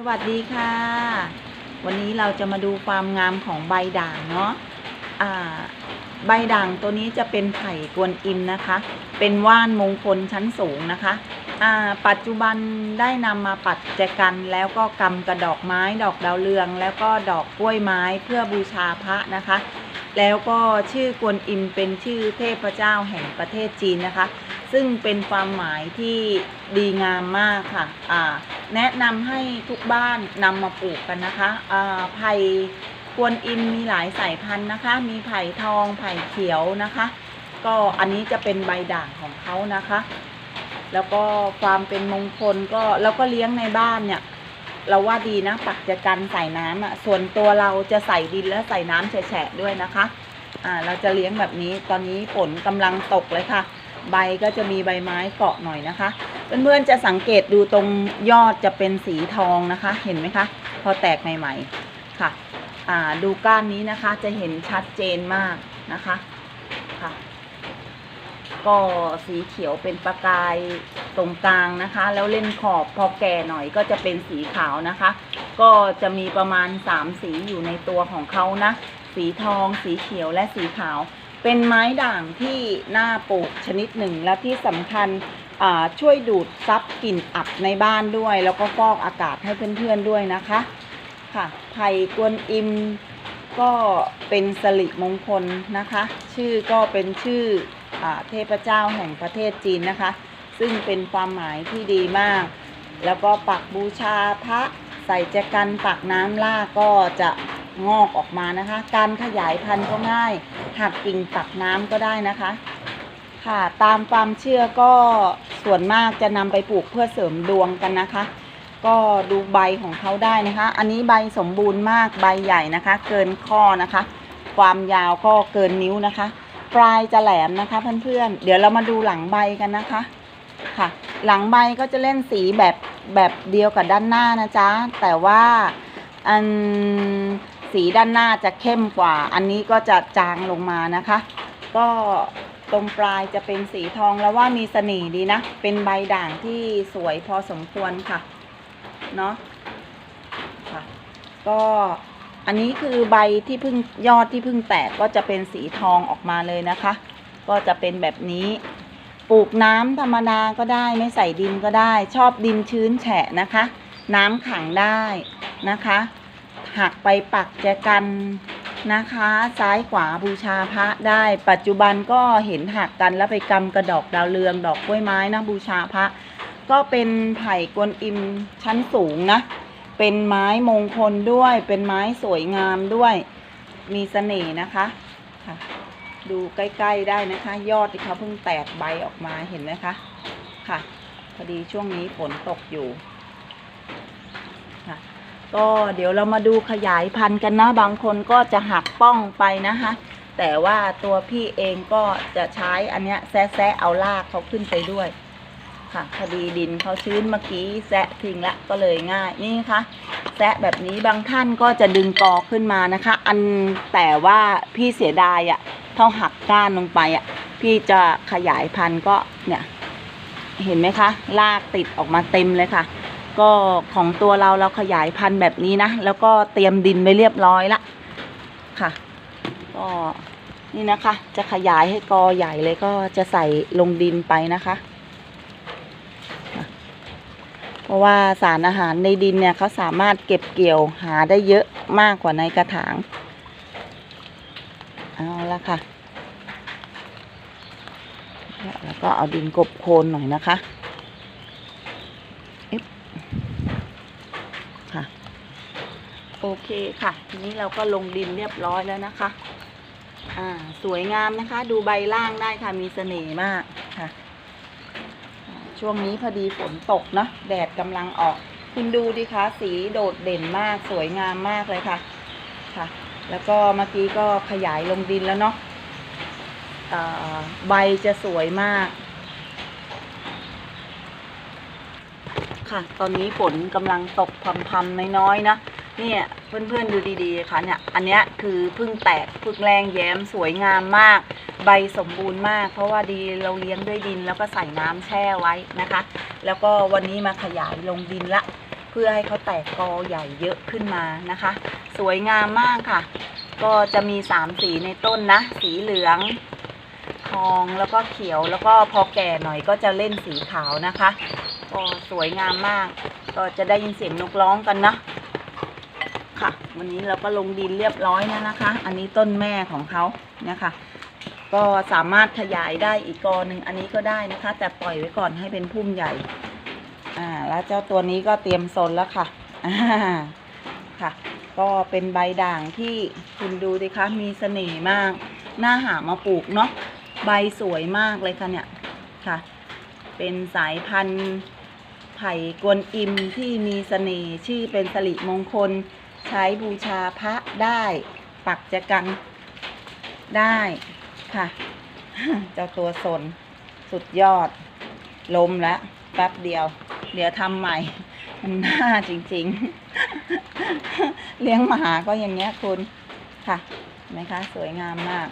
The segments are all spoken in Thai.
สวัสดีค่ะ วันนี้เราจะมาดูความงามของใบด่างเนาะะใบด่างตัวนี้จะเป็นไผ่กวนอิมนะคะ เป็นว่านมงคลชั้นสูงนะคะ ปัจจุบันได้นำมาปัดแจกันแล้วก็กำกระดอกไม้ ดอกดาวเรือง แล้วก็ดอกกล้วยไม้เพื่อบูชาพระนะคะ แล้วก็ชื่อกวนอิมเป็นชื่อเทพเจ้าแห่งประเทศจีนนะคะ ซึ่งเป็นความหมายที่ดีงามมากค่ะอ่าแนะนำให้ทุกบ้านนำมาปลูกกันนะคะอ่าไผ่กวนอิมมีหลายสายพันธุ์นะคะ มีไผ่ทองไผ่เขียวนะคะ ก็อันนี้จะเป็นใบด่างของเขานะคะ แล้วก็ความเป็นมงคลก็แล้วก็เลี้ยงในบ้านเนี่ย เราว่าดีนะปักจะกันใส่น้ำอะส่วนตัวเราจะใส่ดินและใส่น้ำแฉะด้วยนะคะอ่าเราจะเลี้ยงแบบนี้ตอนนี้ฝนกำลังตกเลยค่ะ ใบก็จะมีใบไม้เกาะหน่อยนะคะ เพื่อนๆจะสังเกตดูตรงยอดจะเป็นสีทองนะคะ เห็นไหมคะ พอแตกใหม่ๆค่ะอ่าดูก้านนี้นะคะจะเห็นชัดเจนมากนะคะค่ะก็สีเขียวเป็นประกาย ตรงกลางนะคะ แล้วเล่นขอบพอแก่หน่อยก็จะเป็นสีขาวนะคะ ก็จะมีประมาณสามสีอยู่ในตัวของเขานะ สีทอง สีเขียวและสีขาว เป็นไม้ด่างที่น่าปลูกชนิดหนึ่งและที่สำคัญช่วยดูดซับกลิ่นอับในบ้านด้วย แล้วก็ฟอกอากาศให้เพื่อนๆด้วยนะคะค่ะไผ่กวนอิมก็เป็นสลิมงคลนะคะ ชื่อก็เป็นชื่ออเทพเจ้าแห่งประเทศจีนนะคะ ซึ่งเป็นความหมายที่ดีมาก แล้วก็ปักบูชาพระใส่แจกันปักน้ำล่ากก็จะงอกออกมานะคะ การขยายพันธุ์ก็ง่ายหักกิ่งปักน้ำก็ได้นะคะ ค่ะตามความเชื่อก็ส่วนมากจะนำไปปลูกเพื่อเสริมดวงกันนะคะ ก็ดูใบของเขาได้นะคะ อันนี้ใบสมบูรณ์มากใบใหญ่นะคะ เกินข้อนะคะ ความยาวก็เกินนิ้วนะคะ ปลายจะแหลมนะคะเพื่อนๆเดี๋ยวเรามาดูหลังใบกันนะคะ ค่ะ หลังใบก็จะเล่นสีแบบแบบเดียวกับด้านหน้านะจ๊ะ แต่ว่าอันสีด้านหน้าจะเข้มกว่า อันนี้ก็จะจางลงมานะคะ ก็ตรงปลายจะเป็นสีทองแล้วว่ามีเสน่ห์ดีนะ เป็นใบด่างที่สวยพอสมควรค่ะเนาะค่ะ ก็อันนี้คือใบที่เพิ่งยอดที่เพิ่งแตกก็จะเป็นสีทองออกมาเลยนะคะ ก็จะเป็นแบบนี้ ปลูกน้ำธรรมดาก็ได้ไม่ใส่ดินก็ได้ ชอบดินชื้นแฉะนะคะ น้ำขังได้นะคะหักไปปักแจกันนะคะ ซ้ายขวาบูชาพระได้ ปัจจุบันก็เห็นหักกันแล้วไปกำกระดอกดาวเรืองดอกกล้วยไม้นะบูชาพระ ก็เป็นไผ่กวนอิมชั้นสูงนะ เป็นไม้มงคลด้วย เป็นไม้สวยงามด้วย มีเสน่ห์นะคะค่ะ ดูใกล้ๆได้นะคะ ยอดที่เขาเพิ่งแตกใบออกมาเห็นไหมคะค่ะพอดีช่วงนี้ฝนตกอยู่ค่ะก็เดี๋ยวเรามาดูขยายพันธุ์กันนะ บางคนก็จะหักป้องไปนะคะ แต่ว่าตัวพี่เองก็จะใช้อันเนี้ยแซะเอารากเขาขึ้นไปด้วยค่ะพอดีดินเขาชื้นเมื่อกี้แซะทิ้งละก็เลยง่ายนี่ค่ะแซะแบบนี้บางท่านก็จะดึงกอขึ้นมานะคะ อันแต่ว่าพี่เสียดายอะ่ะ เท่าหักก้านลงไปอะ พี่จะขยายพันธุ์ก็เนี่ย เห็นไหมคะ ลากติดออกมาเต็มเลยค่ะ ก็ของตัวเราเราขยายพันธุ์แบบนี้นะ แล้วก็เตรียมดินไว้เรียบร้อยละค่ะ ก็นี่นะคะ จะขยายให้กอใหญ่เลยก็จะใส่ลงดินไปนะคะ เพราะว่าสารอาหารในดินเนี่ยเขาสามารถเก็บเกี่ยวหาได้เยอะมากกว่าในกระถาง เอาละค่ะ แล้วก็เอาดินกบโคนหน่อยนะคะค่ะ โอเคค่ะ ทีนี้เราก็ลงดินเรียบร้อยแล้วนะคะ อ่า สวยงามนะคะ ดูใบล่างได้ค่ะ มีเสน่ห์มากค่ะ ช่วงนี้พอดีฝนตกเนาะ แดดกำลังออก คุณดูดิคะ สีโดดเด่นมาก สวยงามมากเลยค่ะ ค่ะ แล้วก็เมื่อกี้ก็ขยายลงดินแล้วเนาะใบจะสวยมาก ค่ะ ตอนนี้ฝนกำลังตกพรำๆน้อยๆนะ เนี่ยเพื่อนๆดูดีๆค่ะเนี่ย อันนี้คือเพิ่งแตกเพิ่งแรงแย้มสวยงามมาก ใบสมบูรณ์มาก เพราะว่าดีเราเลี้ยงด้วยดินแล้วก็ใส่น้ำแช่ไว้นะคะ แล้วก็วันนี้มาขยายลงดินละ เพื่อให้เขาแตกกอใหญ่เยอะขึ้นมานะคะ สวยงามมากค่ะ ก็จะมีสามสีในต้นนะ สีเหลือง ทองแล้วก็เขียวแล้วก็พอแก่หน่อยก็จะเล่นสีขาวนะคะก็สวยงามมาก ก็จะได้ยินเสียงนกร้องกันนะค่ะ วันนี้เราก็ลงดินเรียบร้อยแล้วนะคะ อันนี้ต้นแม่ของเขาเนี่ยค่ะก็สามารถขยายได้อีกกอหนึ่งอันนี้ก็ได้นะคะ แต่ปล่อยไว้ก่อนให้เป็นพุ่มใหญ่ แล้วเจ้าตัวนี้ก็เตรียมโซนแล้วค่ะค่ะ ก็เป็นใบด่างที่คุณดูดิคะมีเสน่ห์มากน่าหามาปลูกเนาะใบสวยมากเลยค่ะเนี่ยค่ะ เป็นสายพันธุ์ไผ่กวนอิมที่มีเสน่ห์ชื่อเป็นสริมงคล ใช้บูชาพระได้ ปักจะกังได้ค่ะ เจ้าตัวสน สุดยอด ลมแล้วแป๊บเดียว เดี๋ยวทำใหม่ มันน่าจริง ๆ เลี้ยงหมาก็อย่างเงี้ยคุณค่ะเห็นไหมคะ สวยงามมาก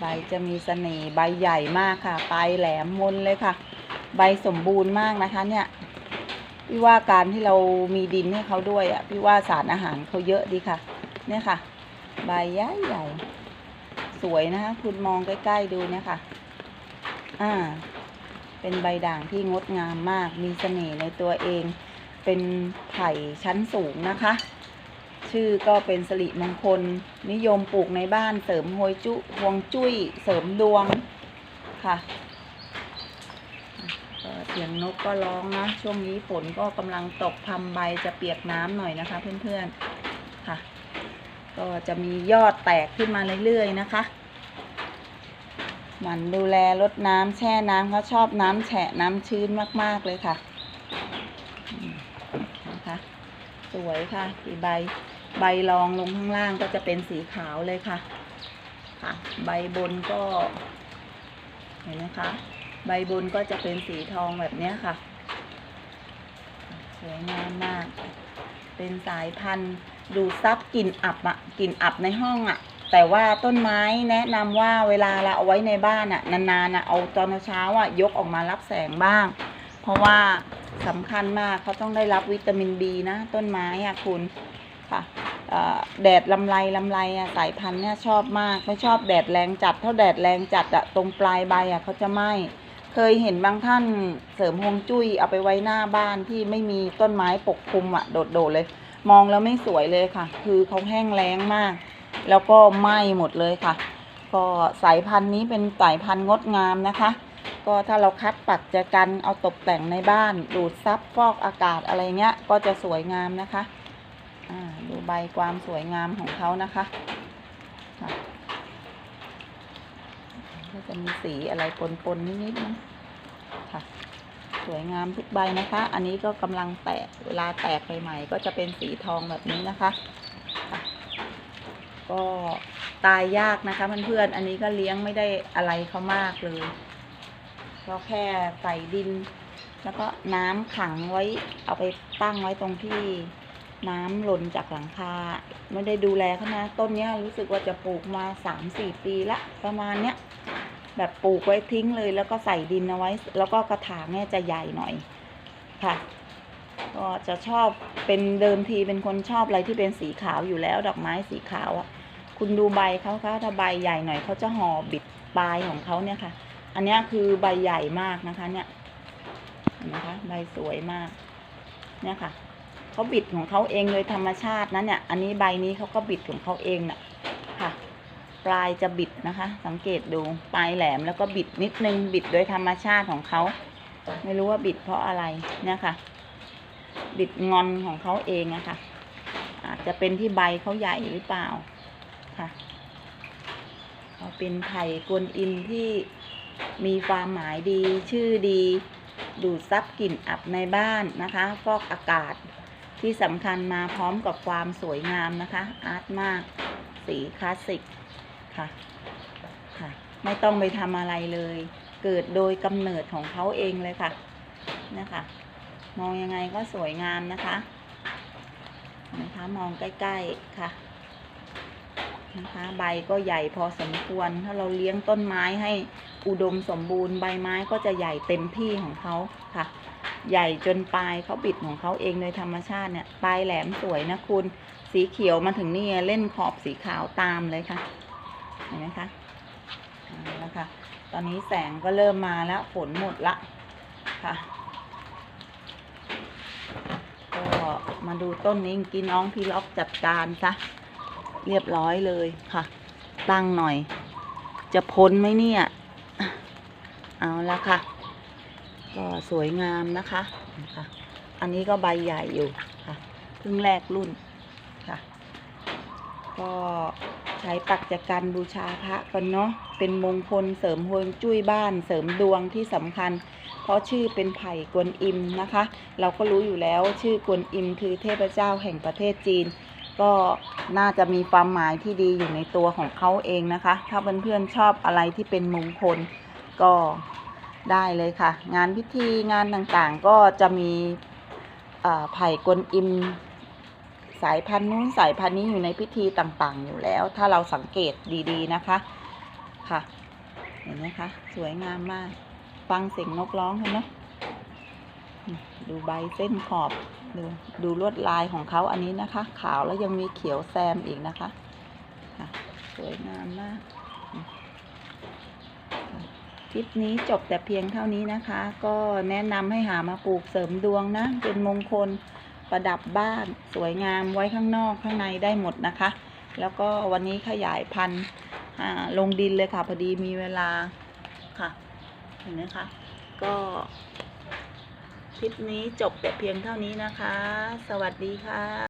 ใบจะมีเสน่ห์ใบใหญ่มากค่ะปลายแหลมมนเลยค่ะ ใบสมบูรณ์มากนะคะ เนี่ยพี่ว่าการที่เรามีดินให้เขาด้วยอะพี่ว่าสารอาหารเขาเยอะดีค่ะ เนี่ยค่ะ ใบใหญ่ใหญ่สวยนะคะ คุณมองใกล้ ๆ ดูเนี่ยค่ะ อ่า เป็นใบด่างที่งดงามมาก มีเสน่ห์ในตัวเอง เป็นไผ่ชั้นสูงนะคะ ชื่อก็เป็นสิริมงคล นิยมปลูกในบ้านเสริมฮวยจุฮวงจุ้ย เสริมดวงค่ะก็เสียงนกก็ร้องนะ ช่วงนี้ฝนก็กำลังตกทำใบจะเปียกน้ำหน่อยนะคะเพื่อนๆ ค่ะ ก็จะมียอดแตกขึ้นมาเรื่อยๆนะคะ หมันดูแลรดน้ำแช่น้ำเขาชอบน้ำแฉะน้ำชื้นมาก ๆ เลยค่ะนะคะสวยค่ะสีใบใบรองลงข้างล่างก็จะเป็นสีขาวเลยค่ะ ค่ะ ใบบนก็ เห็นไหมคะ ใบบนก็จะเป็นสีทองแบบนี้ค่ะ สวยงามมาก เป็นสายพันธุ์ดูดซับกลิ่นอับอะกลิ่นอับในห้องอะ แต่ว่าต้นไม้แนะนำว่าเวลาเราเอาไว้ในบ้านอะนานๆอะเอาตอนเช้าอะยกออกมารับแสงบ้าง เพราะว่าสำคัญมากเขาต้องได้รับวิตามินบีนะ ต้นไม้อะคุณค่ะแดดลำไรลำไรอะสายพันธุ์เนี่ยชอบมากไม่ชอบแดดแรงจัดเท่าแดดแรงจัดอะตรงปลายใบอะเขาจะไหม้เคยเห็นบางท่านเสริมฮวงจุ้ยเอาไปไว้หน้าบ้านที่ไม่มีต้นไม้ปกคลุมอะโดดๆเลย มองแล้วไม่สวยเลยค่ะ คือเขาแห้งแล้งมาก แล้วก็ไหม้หมดเลยค่ะ ก็สายพันธุ์นี้เป็นสายพันธุ์งดงามนะคะ ก็ถ้าเราคัดปักจอกันเอาตกแต่งในบ้าน ดูดซับฟอกอากาศอะไรเงี้ย ก็จะสวยงามนะคะดูใบความสวยงามของเขานะคะก็จะมีสีอะไรปนๆนิดๆนะค่ะ สวยงามทุกใบนะคะ อันนี้ก็กำลังแตก เวลาแตกใหม่ๆก็จะเป็นสีทองแบบนี้นะคะ ก็ตายยากนะคะเพื่อนๆอันนี้ก็เลี้ยงไม่ได้อะไรเขามากเลยก็แค่ใส่ดิน แล้วก็น้ำขังไว้เอาไปตั้งไว้ตรงที่น้ำหล่นจากหลังคาไม่ได้ดูแลเขานะต้นเนี้ยรู้สึกว่าจะปลูกมาสามสี่ปีละประมาณเนี้ยแบบปลูกไว้ทิ้งเลย แล้วก็ใส่ดินเอาไว้ แล้วก็กระถางเนี่ยจะใหญ่หน่อยค่ะ ก็จะชอบเป็นเดิมทีเป็นคนชอบอะไรที่เป็นสีขาวอยู่แล้ว ดอกไม้สีขาวอะ คุณดูใบเขาคะถ้าใบใหญ่หน่อยเขาจะห่อบิดปลายของเขาเนี่ยค่ะ อันนี้คือใบใหญ่มากนะคะ เนี่ยเห็นไหมคะใบสวยมาก เนี่ยค่ะเขาบิดของเขาเองโดยธรรมชาตินะเนี่ย อันนี้ใบนี้เขาก็บิดของเขาเองน่ะค่ะ ปลายจะบิดนะคะ สังเกตดูปลายแหลมแล้วก็บิดนิดนึงบิดโดยธรรมชาติของเขาไม่รู้ว่าบิดเพราะอะไรเนี่ยค่ะ บิดงอนของเขาเองอะค่ะ อาจจะเป็นที่ใบเขาใหญ่หรือเปล่าค่ะเขาเป็นไผ่กวนอิมที่มีความหมายดีชื่อดี ดูดซับกลิ่นอับในบ้านนะคะฟอกอากาศที่สำคัญมาพร้อมกับความสวยงามนะคะ อาร์ตมาก สีคลาสสิกค่ะค่ะ ไม่ต้องไปทำอะไรเลย เกิดโดยกำเนิดของเขาเองเลยค่ะนะคะ มองยังไงก็สวยงามนะคะนะคะมองใกล้ๆค่ะนะคะใบก็ใหญ่พอสมควร ถ้าเราเลี้ยงต้นไม้ให้อุดมสมบูรณ์ใบไม้ก็จะใหญ่เต็มที่ของเขาค่ะ ใหญ่จนปลายเขาบิดของเขาเองโดยธรรมชาติเนี่ยปลายแหลมสวยนะคุณ สีเขียวมาถึงนี่เล่นขอบสีขาวตามเลยค่ะ เห็นไหมคะเอาละค่ะ ตอนนี้แสงก็เริ่มมาแล้วฝนหมดละค่ะ ก็ มาดูต้นนี้กินน้องพี่ล็อกจัดการซะเรียบร้อยเลยค่ะ ตั้งหน่อย จะพ้นไหมเนี่ย เอาละค่ะ ก็สวยงามนะคะ อันนี้ก็ใบใหญ่อยู่ค่ะเพิ่งแรกรุ่น ก็ใช้ปักจักันบูชาพระกันเนาะเป็นมงคลเสริมฮวงจุ้ยบ้าน เสริมดวงที่สำคัญ เพราะชื่อเป็นไผ่กวนอิมนะคะ เราก็รู้อยู่แล้วชื่อกวนอิมคือเทพเจ้าแห่งประเทศจีน ก็น่าจะมีความหมายที่ดีอยู่ในตัวของเขาเองนะคะ ถ้าเพื่อนๆชอบอะไรที่เป็นมงคลก็ได้เลยค่ะ งานพิธีงานต่างๆก็จะมีไผ่กวนอิม สายพันธุ์นู้นสายพันธุ์นี้อยู่ในพิธีต่างๆ อยู่แล้ว ถ้าเราสังเกตดีๆนะคะ ค่ะ เห็นไหมคะ สวยงามมาก ฟังเสียงนกร้องเห็นไหมดูใบเส้นขอบ ดูดูลวดลายของเขาอันนี้นะคะ ขาวแล้วยังมีเขียวแซมอีกนะคะค่ะสวยงามมากคลิปนี้จบแต่เพียงเท่านี้นะคะ ก็แนะนำให้หามาปลูกเสริมดวงนะ เป็นมงคล ประดับบ้านสวยงามไว้ข้างนอกข้างในได้หมดนะคะ แล้วก็วันนี้ขยายพันธุ์ลงดินเลยค่ะพอดีมีเวลาค่ะเห็นไหมคะก็คลิปนี้จบแต่เพียงเท่านี้นะคะ สวัสดีค่ะ